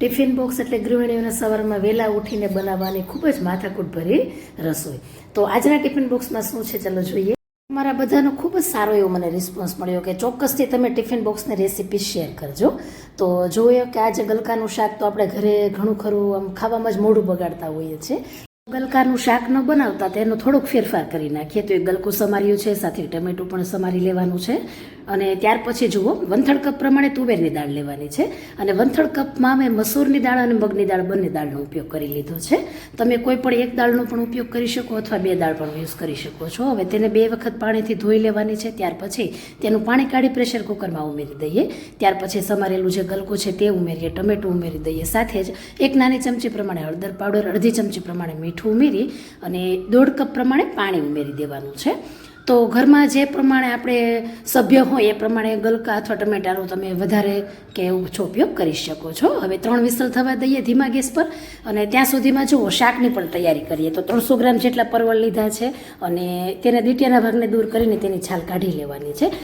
Tiffin box એટલે ગૃહિણીઓને સવારમાં વહેલા ઉઠીને બનાવવાની ખૂબ જ માથાકૂટ ભરી રસોઈ. તો આજના ટિફિન બોક્સમાં શું છે ચાલો જોઈએ. મારા બધાનો ખૂબ જ સારો એવો મને રિસ્પોન્સ મળ્યો કે ચોક્કસથી તમે ટિફિન બોક્સની રેસીપી શેર કરજો. તો જોયો કે આજે ગલકાનું શાક તો આપણે ઘરે ઘણું ખરું આમ ખાવામાં જ મોઢું બગાડતા હોઈએ છીએ. ગલકાનું શાક ન બનાવતા તેનો થોડોક ફેરફાર કરી નાખીએ. તો એ ગલકું સમાર્યું છે, સાથે ટમેટું પણ સમારી લેવાનું છે. અને ત્યાર પછી જુઓ, વંથળ કપ પ્રમાણે તુવેરની દાળ લેવાની છે. અને વંથળ કપમાં મેં મસૂરની દાળ અને મગની દાળ બંને દાળનો ઉપયોગ કરી લીધો છે. તમે કોઈ પણ એક દાળનો પણ ઉપયોગ કરી શકો અથવા બે દાળ પણ યુઝ કરી શકો છો. હવે તેને બે વખત પાણીથી ધોઈ લેવાની છે. ત્યાર પછી તેનું પાણી કાઢી પ્રેશર કુકરમાં ઉમેરી દઈએ. ત્યાર પછી સમારેલું જે ગલકું છે તે ઉમેરીએ, ટમેટું ઉમેરી દઈએ. સાથે જ એક નાની ચમચી પ્રમાણે હળદર પાવડર, અડધી ચમચી પ્રમાણે મીઠું ઉમેરી અને દોઢ કપ પ્રમાણે પાણી ઉમેરી દેવાનું છે. તો ઘરમાં જે પ્રમાણે આપણે સભ્ય હોય એ પ્રમાણે ગલકા અથવા ટમેટાનો તમે વધારે કે ઓછો ઉપયોગ કરી શકો છો. હવે ત્રણ વિસલ થવા દઈએ ધીમા ગેસ પર અને ત્યાં સુધીમાં જુઓ, શાકની પણ તૈયારી કરીએ. તો ત્રણસો ગ્રામ જેટલા પરવળ લીધા છે અને તેને દીટિયાના ભાગને દૂર કરીને તેની છાલ કાઢી લેવાની છે.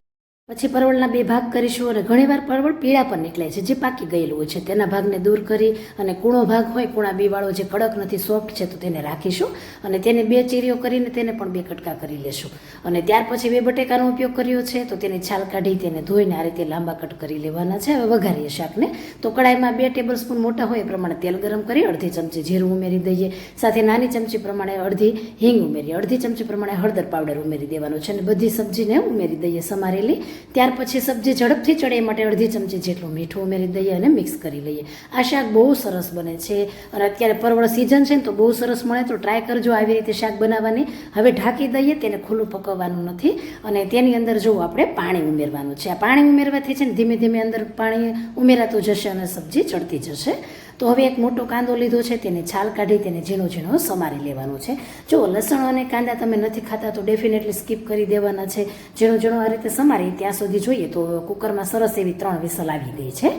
પછી પરવળના બે ભાગ કરીશું અને ઘણીવાર પરવળ પીળા પણ નીકળે છે, જે પાકી ગયેલું હોય છે. તેના ભાગને દૂર કરી અને કૂણો ભાગ હોય, કૂણા બીવાળો જે કડક નથી, સોફ્ટ છે, તો તેને રાખીશું અને તેને બે ચીરીઓ કરીને તેને પણ બે કટકા કરી લેશું. અને ત્યાર પછી બે બટેકાનો ઉપયોગ કર્યો છે, તો તેની છાલ કાઢી તેને ધોઈને આ રીતે લાંબા કટ કરી લેવાના છે. હવે વઘારીએ શાકને. તો કડાઈમાં બે ટેબલ સ્પૂન મોટા હોય એ પ્રમાણે તેલ ગરમ કરી અડધી ચમચી જીરું ઉમેરી દઈએ. સાથે નાની ચમચી પ્રમાણે અડધી હિંગ ઉમેરીએ અડધી ચમચી પ્રમાણે હળદર પાવડર ઉમેરી દેવાનો છે અને બધી સબ્જીને ઉમેરી દઈએ. સમારેલી ત્યાર પછી સબ્જી ઝડપથી ચડે એ માટે અડધી ચમચી જેટલું મીઠું ઉમેરી દઈએ અને મિક્સ કરી લઈએ. આ શાક બહુ સરસ બને છે. અને અત્યારે પરવળ સિઝન છે ને તો બહુ સરસ મળે તો ટ્રાય કરજો આવી રીતે શાક બનાવવાની. હવે ઢાંકી દઈએ, તેને ખુલ્લું પકવવાનું નથી. અને તેની અંદર જો આપણે પાણી ઉમેરવાનું છે. આ પાણી ઉમેરવાથી છે ને ધીમે ધીમે અંદર પાણી ઉમેરાતું જશે અને સબ્જી ચડતી જશે. તો હવે એક મોટો કાંદો લીધો છે, તેને છાલ કાઢી તેને ઝીણો ઝીણો સમારી લેવાનો છે. જો લસણ અને કાંદા તમે નથી ખાતા તો ડેફિનેટલી સ્કીપ કરી દેવાના છે. ઝીણો ઝીણો આ રીતે સમારી ત્યાં સુધી જોઈએ તો કુકરમાં સરસ એવી ત્રણ વિસલ આવી ગઈ છે.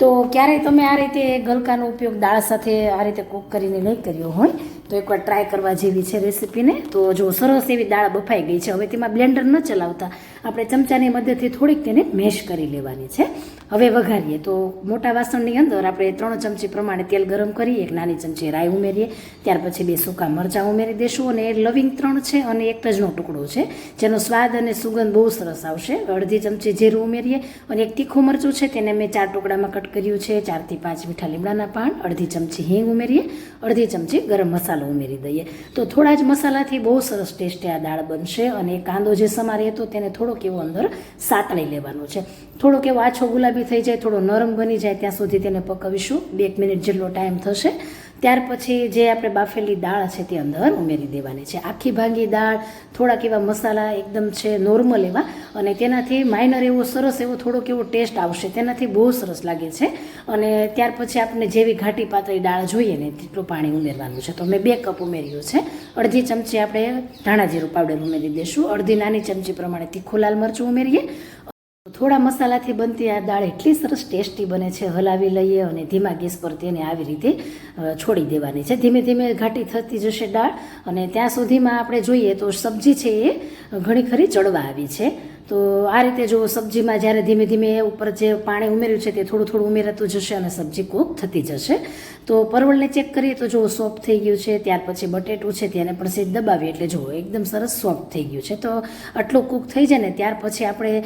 તો ક્યારેય તમે આ રીતે ગલકાનો ઉપયોગ દાળ સાથે આ રીતે કૂક કરીને નહીં કર્યો હોય, તો એકવાર ટ્રાય કરવા જેવી છે રેસીપીને તો જો સરસ એવી દાળ બફાઈ ગઈ છે, હવે તેમાં બ્લેન્ડર ન ચલાવતા આપણે ચમચાની મદદથી થોડીક તેને મેશ કરી લેવાની છે. હવે વઘારીએ, તો મોટા વાસણની અંદર આપણે ત્રણ ચમચી પ્રમાણે તેલ ગરમ કરીએ, એક નાની ચમચી રાઈ ઉમેરીએ, ત્યાર પછી બે સૂકા મરચાં ઉમેરી દેશું અને લવિંગ ત્રણ છે અને એક તજનો ટુકડો છે, જેનો સ્વાદ અને સુગંધ બહુ સરસ આવશે. અડધી ચમચી જીરું ઉમેરીએ અને એક તીખું મરચું છે, તેને મેં ચાર ટુકડામાં કટ કર્યું છે. ચારથી પાંચ મીઠા લીમડાના પાન, અડધી ચમચી હિંગ ઉમેરીએ, અડધી ચમચી ગરમ મસાલો ઉમેરી દઈએ. તો થોડા જ મસાલાથી બહુ સરસ ટેસ્ટી આ દાળ બનશે અને કાંદો જે સમારીએ તો તેને થોડોક એવો અંદર સાતળી લેવાનો છે. થોડોક એવો આછો ગુલાબી થઈ જાય, થોડો નરમ બની જાય, ત્યાં સુધી તેને પકવીશું. બે એક મિનિટ જેટલો ટાઈમ થશે. ત્યાર પછી જે આપણે બાફેલી દાળ છે તે અંદર ઉમેરી દેવાની છે. આખી ભાંગી દાળ, થોડાક એવા મસાલા એકદમ છે નોર્મલ એવા, અને તેનાથી માઇનર એવો સરસ એવો થોડોક એવો ટેસ્ટ આવશે. તેનાથી બહુ સરસ લાગે છે. અને ત્યાર પછી આપણે જેવી ઘાટી પાતળી દાળ જોઈએ ને તેટલું પાણી ઉમેરવાનું છે. તો મેં બે કપ ઉમેર્યું છે. અડધી ચમચી આપણે ધાણા જીરું પાવડર ઉમેરી દઈશું અડધી નાની ચમચી પ્રમાણે તીખું લાલ મરચું ઉમેરીએ. થોડા મસાલાથી બનતી આ દાળ એટલી સરસ ટેસ્ટી બને છે. હલાવી લઈએ અને ધીમા ગેસ પર તેને આવી રીતે છોડી દેવાની છે. ધીમે ધીમે ઘાટી થતી જશે દાળ અને ત્યાં સુધીમાં આપણે જોઈએ તો સબ્જી છે એ ઘણી ખરી ચડવા આવી છે. તો આ રીતે જો સબ્જીમાં જ્યારે ધીમે ધીમે ઉપર જે પાણી ઉમેર્યું છે તે થોડું થોડું ઉમેરાતું જશે અને સબ્જી કૂક થતી જશે. તો પરવળને ચેક કરીએ તો જો સોફ્ટ થઈ ગયું છે, ત્યાર પછી બટેટું છે, તેને પણ સેજ દબાવીએ. એટલે જુઓ એકદમ સરસ સોફ્ટ થઈ ગયું છે, તો આટલું કૂક થઈ જાય ને ત્યાર પછી આપણે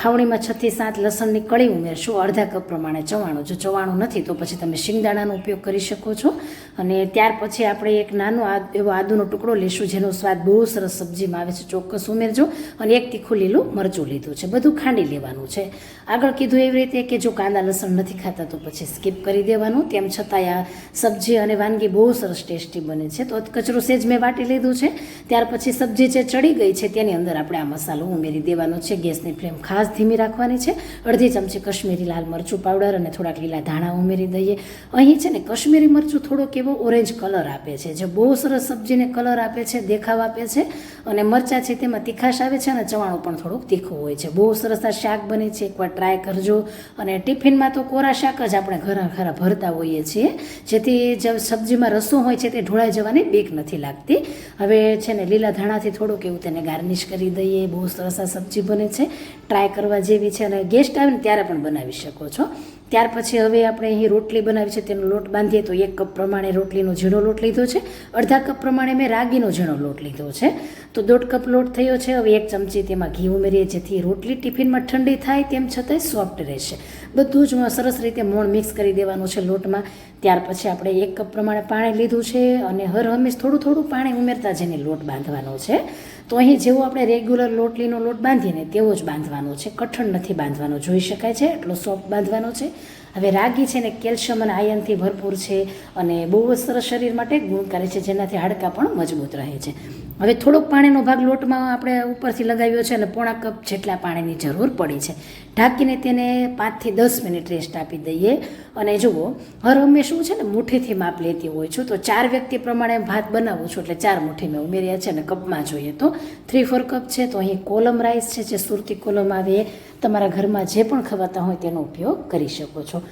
ખાવણીમાં છથી સાત લસણની કળી ઉમેરશું. અડધા કપ પ્રમાણે ચવાણું. જો ચવાણું નથી તો પછી તમે શિંગદાણાનો ઉપયોગ કરી શકો છો. અને ત્યાર પછી આપણે એક નાનો એવો આદુનો ટુકડો લઈશું જેનો સ્વાદ બહુ સરસ સબ્જીમાં આવે છે. ચોક્કસ ઉમેરજો. અને એક તીખું લીલું મરચું લીધું છે. બધું ખાંડી લેવાનું છે. આગળ કીધું એવી રીતે કે જો કાંદા લસણ નથી ખાતા તો પછી સ્કીપ કરી દેવાનું. તેમ છતાંય આ સબ્જી અને વાનગી બહુ સરસ ટેસ્ટી બને છે. તો કચરો સેજ મેં વાટી લીધું છે. ત્યાર પછી સબ્જી જે ચડી ગઈ છે તેની અંદર આપણે આ મસાલો ઉમેરી દેવાનો છે. ગેસની ફ્લેમ ખાસ ધીમી રાખવાની છે. અડધી ચમચી કશ્મીરી લાલ મરચું પાવડર અને થોડાક લીલા ધાણા ઉમેરી દઈએ. અહીં છે ને કશ્મીરી મરચું થોડોક એવો ઓરેન્જ કલર આપે છે, જે બહુ સરસ સબ્જીને કલર આપે છે, દેખાવ આપે છે. અને મરચાં છે તેમાં તીખાશ આવે છે અને ચવાણું પણ થોડુંક તીખું હોય છે. બહુ સરસ આ શાક બને છે. એકવાર ટ્રાય કરજો. અને ટિફિનમાં તો કોરા શાક જ આપણે ઘરા ખરા ભરતા હોઈએ છીએ. જેથી જે સબ્જીમાં રસો હોય છે તે ઢોળાઈ જવાની બીક નથી લાગતી. હવે છે ને લીલા ધાણાથી થોડુંક એવું તેને ગાર્નિશ કરી દઈએ. બહુ સરસ આ સબ્જી બને છે. ટ્રાય કરવા જેવી છે અને ગેસ્ટ આવે ને ત્યારે પણ બનાવી શકો છો. ત્યાર પછી હવે આપણે અહીં રોટલી બનાવી છે, તેનો લોટ બાંધીએ તો એક કપ પ્રમાણે રોટલીનો ઝીણો લોટ લીધો છે, અડધા કપ પ્રમાણે મેં રાગીનો ઝીણો લોટ લીધો છે. તો દોઢ કપ લોટ થયો છે, હવે એક ચમચી તેમાં ઘી ઉમેરીએ, જેથી રોટલી ટિફિનમાં ઠંડી થાય, તેમ છતાંય સોફ્ટ રહેશે. બધું જ સરસ રીતે મોણ મિક્સ કરી દેવાનું છે લોટમાં. ત્યાર પછી આપણે એક કપ પ્રમાણે પાણી લીધું છે અને હર હંમેશ થોડું થોડું પાણી ઉમેરતા જઈને લોટ બાંધવાનો છે. તો અહીં જેવો આપણે રેગ્યુલર લોટલીનો લોટ બાંધીએ ને તેવો જ બાંધવાનો છે. કઠણ નથી બાંધવાનો, જોઈ શકાય છે? એટલો સોફ્ટ બાંધવાનો છે. હવે રાગી છે ને કેલ્શિયમ અને આયનથી ભરપૂર છે અને બહુ જ સરસ શરીર માટે ગુણકારી છે, જેનાથી હાડકાં પણ મજબૂત રહે છે. હવે થોડોક પાણીનો ભાગ લોટમાં આપણે ઉપરથી લગાવ્યો છે અને પોણા કપ જેટલા પાણીની જરૂર પડી છે. ઢાંકીને તેને પાંચથી દસ મિનિટ રેસ્ટ આપી દઈએ. અને જુઓ, હર હંમેશ શું છે ને, મુઠ્ઠીથી માપ લેતી હોય છું. તો ચાર વ્યક્તિ પ્રમાણે ભાત બનાવું છું એટલે ચાર મુઠ્ઠી મેં ઉમેર્યા છે અને કપમાં જોઈએ તો થ્રી ફોર કપ છે, તો અહીં કોલમ રાઈસ છે, જે સુરતી કોલમ આવે તમારા ઘરમાં જે પણ ખવાતા હોય તેનો ઉપયોગ કરી શકો છો.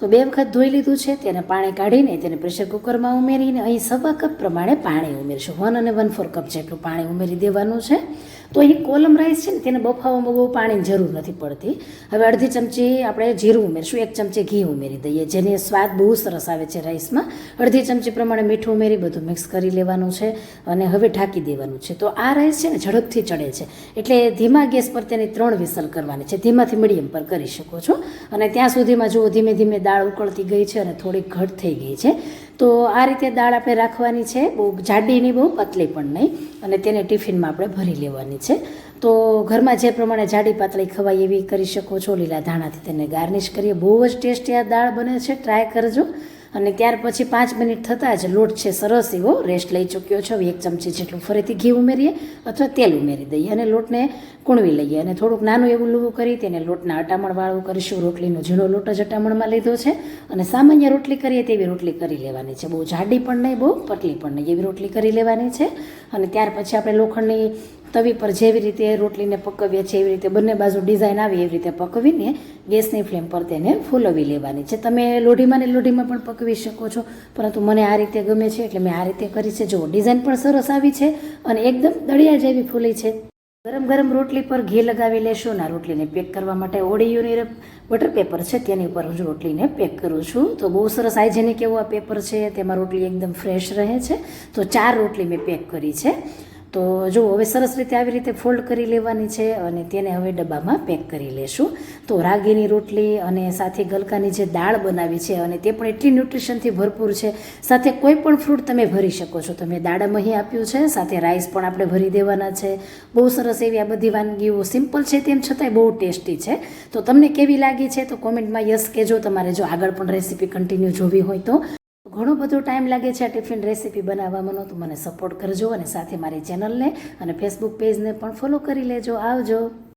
તો બે વખત ધોઈ લીધું છે, તેને પાણી કાઢીને તેને પ્રેશર કુકરમાં ઉમેરીને અહીં સવા કપ પ્રમાણે પાણી ઉમેરશું. વન અને વન ફોર કપ જેટલું પાણી ઉમેરી દેવાનું છે. તો અહીં કોલમ રાઈસ છે ને, તેને બફાવવામાં બહુ પાણીની જરૂર નથી પડતી. હવે અડધી ચમચી આપણે જીરું ઉમેરશું, એક ચમચી ઘી ઉમેરી દઈએ, જેની સ્વાદ બહુ સરસ આવે છે રાઈસમાં. અડધી ચમચી પ્રમાણે મીઠું ઉમેરી, બધું મિક્સ કરી લેવાનું છે અને હવે ઢાંકી દેવાનું છે. તો આ રાઈસ છે ને, ઝડપથી ચડે છે. એટલે ધીમા ગેસ પર તેની ત્રણ વિસલ કરવાની છે. ધીમાથી મીડિયમ પર કરી શકો છો. અને ત્યાં સુધીમાં જુઓ, ધીમે ધીમે દાળ ઉકળતી ગઈ છે અને થોડી ઘટ થઈ ગઈ છે. તો આ રીતે દાળ આપણે રાખવાની છે. બહુ જાડી નહીં, બહુ પતલી પણ નહીં. અને તેને ટિફિનમાં આપણે ભરી લેવાની છે. તો ઘરમાં જે પ્રમાણે જાડી પાતળી ખવાય એવી કરી શકો છો. લીલા ધાણાથી તેને ગાર્નિશ કરીએ. બહુ જ ટેસ્ટી આ દાળ બને છે. ટ્રાય કરજો. અને ત્યાર પછી પાંચ મિનિટ થતાં જ લોટ છે સરસ એવો રેસ્ટ લઈ ચૂક્યો છે. હવે એક ચમચી જેટલું ફરીથી ઘી ઉમેરીએ અથવા તેલ ઉમેરી દઈએ અને લોટને કૂણવી લઈએ અને થોડુંક નાનું એવું લૂવું કરી તેને લોટના અટામણવાળું કરીશું. રોટલીનો ઝીણો લોટ જ અટામણમાં લીધો છે અને સામાન્ય રોટલી કરીએ તેવી રોટલી કરી લેવાની છે. બહુ જાડી પણ નહીં, બહુ પતલી પણ નહીં એવી રોટલી કરી લેવાની છે. અને ત્યાર પછી આપણે લોખંડની તવી પર જેવી રીતે રોટલીને પકવીએ છીએ, એવી રીતે બંને બાજુ ડિઝાઇન આવે એવી રીતે પકવીને ગેસની ફ્લેમ પર તેને ફૂલવી લેવાની છે. તમે લોઢીમાં ને લોઢીમાં પણ પકવી શકો છો, પરંતુ મને આ રીતે ગમે છે એટલે મેં આ રીતે કરી છે. જુઓ ડિઝાઇન પણ સરસ આવી છે અને એકદમ દળિયા જેવી ફૂલી છે. ગરમ ગરમ રોટલી પર ઘી લગાવી લેશું અને રોટલીને પેક કરવા માટે ઓડિયોની બટર પેપર છે તેની ઉપર હું રોટલીને પેક કરું છું. તો બહુ સરસ હાઇજેનિક એવું આ પેપર છે તેમાં રોટલી એકદમ ફ્રેશ રહે છે. તો ચાર રોટલી મેં પેક કરી છે. તો જો હવે સરસ રીતે આવી રીતે ફોલ્ડ કરી લેવાની છે અને તેને હવે ડબ્બામાં પેક કરી લેશું. તો રાગીની રોટલી અને સાથે ગલકાની જે દાળ બનાવી છે અને તે પણ એટલી ન્યુટ્રિશનથી ભરપૂર છે. સાથે કોઈ પણ ફ્રૂટ તમે ભરી શકો છો. તમે દાડમ અહીં આપ્યું છે, સાથે રાઈસ પણ આપણે ભરી દેવાના છે. બહુ સરસ એવી આ બધી વાનગીઓ સિમ્પલ છે, તેમ છતાંય બહુ ટેસ્ટી છે. તો તમને કેવી લાગી છે તો કોમેન્ટમાં યસ કહેજો. તમારે જો આગળ પણ રેસીપી કન્ટિન્યુ જોવી હોય તો. ઘણો બધો ટાઈમ લાગે છે આ ટિફિન રેસીપી બનાવવામાં તો મને સપોર્ટ કરજો અને સાથે મારી ચેનલને અને ફેસબુક પેજને પણ ફોલો કરી લેજો. આવજો.